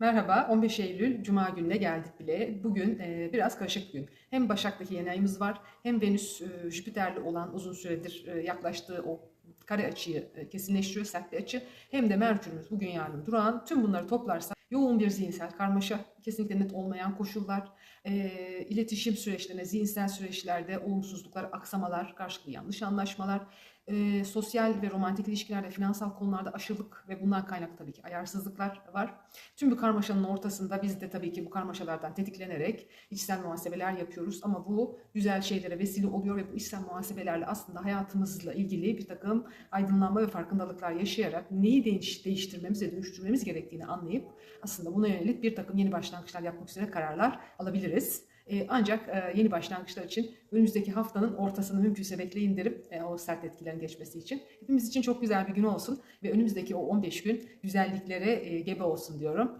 Merhaba, 15 Eylül Cuma gününe geldik bile. Bugün e, biraz karışık gün. Hem Başak'taki yeni ayımız var, hem Venüs e, Jüpiter'le olan uzun süredir e, yaklaştığı o kare açıyı e, kesinleştiriyor, sert bir açı. Hem de Merkür'ümüz bugün yarın durağan. Tüm bunları toplarsak yoğun bir zihinsel karmaşa, kesinlikle net olmayan koşullar, e, iletişim süreçlerine, zihinsel süreçlerde olumsuzluklar, aksamalar, karşılıklı yanlış anlaşmalar, e, sosyal ve romantik ilişkilerde, finansal konularda aşırılık ve bundan kaynaklı tabii ki ayarsızlıklar var. Tüm bu karmaşanın ortasında biz de tabii ki bu karmaşalardan tetiklenerek içsel muhasebeler yapıyoruz ama bu güzel şeylere vesile oluyor ve bu içsel muhasebelerle aslında hayatımızla ilgili bir takım aydınlanma ve farkındalıklar yaşayarak neyi değiş, değiştirmemiz ve dönüştürmemiz gerektiğini anlayıp aslında buna yönelik bir takım yeni başlangıçlar yapmak üzere kararlar alabiliriz. E, ancak e, yeni başlangıçlar için önümüzdeki haftanın ortasını mümkünse bekleyin derim e, o sert etkilerin geçmesi için. Hepimiz için çok güzel bir gün olsun ve önümüzdeki o 15 gün güzelliklere e, gebe olsun diyorum.